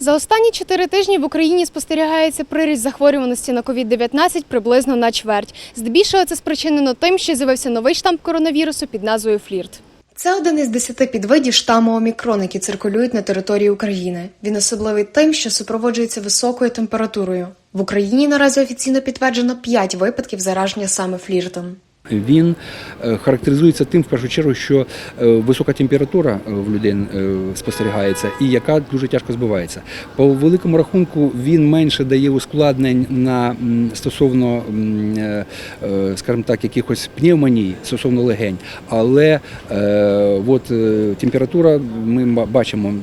За останні чотири тижні в Україні спостерігається приріст захворюваності на COVID-19 приблизно на чверть. Здебільшого це спричинено тим, що з'явився новий штам коронавірусу під назвою флірт. Це один із десяти підвидів штаму омікрон, які циркулюють на території України. Він особливий тим, що супроводжується високою температурою. В Україні наразі офіційно підтверджено 5 випадків зараження саме фліртом. Він е, характеризується тим, в першу чергу, що е, висока температура е, в людей спостерігається і яка дуже тяжко збивається. По великому рахунку він менше дає ускладнень на стосовно, скажімо так, якихось пневмоній стосовно легень, але от, температура ми бачимо,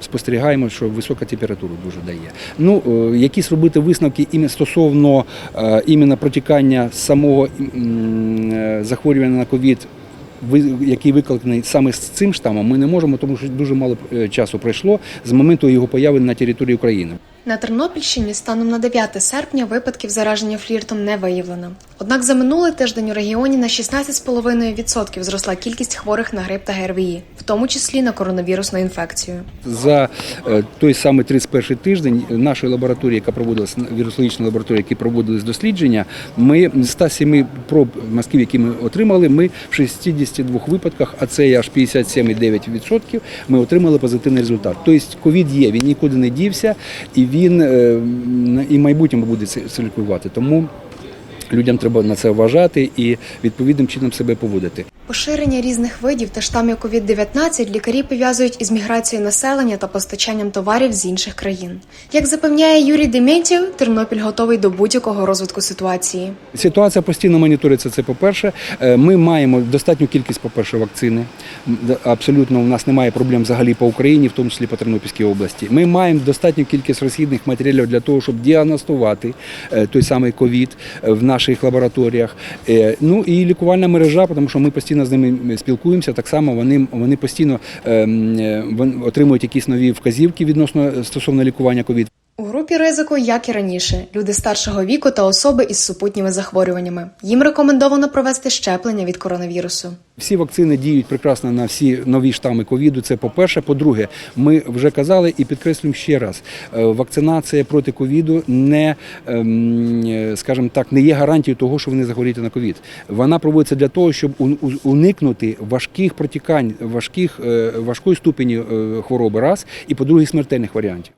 спостерігаємо, що висока температура дуже дає. Ну, е, якісь робити висновки стосовно е, іменно протікання самого е, захворювання на ковід. Який викликаний саме з цим штамом, ми не можемо, тому що дуже мало часу пройшло з моменту його появи на території України. На Тернопільщині станом на 9 серпня випадків зараження фліртом не виявлено. Однак за минулий тиждень у регіоні на 16,5% зросла кількість хворих на грип та ГРВІ, в тому числі на коронавірусну інфекцію. За е, той самий 31 тиждень нашої лабораторії, яка проводилась вірусологічної лабораторії, які проводились дослідження, ми з 107 проб мазків, які ми отримали, ми в 62 випадках, а це аж 57,9%, ми отримали позитивний результат. Тобто ковід є, він нікуди не дівся, і він е, і в майбутньому буде циркулювати. Тому людям треба на це вважати і відповідним чином себе поводити. Поширення різних видів та штамів COVID-19 лікарі пов'язують із міграцією населення та постачанням товарів з інших країн. Як запевняє Юрій Дементів, Тернопіль готовий до будь-якого розвитку ситуації. Ситуація постійно моніториться. Це по-перше. Е, Ми маємо достатню кількість, по-перше, вакцини. Абсолютно у нас немає проблем взагалі по Україні, в тому числі по Тернопільській області. Ми маємо достатню кількість розхідних матеріалів для того, щоб діагностувати е, той самий ковід е, в наших лабораторіях. Ну і лікувальна мережа, тому що ми постійно з ними спілкуємося. Так само вони, вони постійно ем, е, отримують якісь нові вказівки відносно стосовно лікування ковід. Групі ризику, як і раніше, люди старшого віку та особи із супутніми захворюваннями. Їм рекомендовано провести щеплення від коронавірусу. Всі вакцини діють прекрасно на всі нові штами ковіду. Це по-перше. По-друге, ми вже казали і підкреслюємо ще раз: е, вакцинація проти ковіду не, ем, е, скажімо так, не є гарантією того, що ви не захворієте на ковід. Вона проводиться для того, щоб уникнути важких протікань, важких, е, важкої ступені хвороби раз, і по-друге, смертельних варіантів.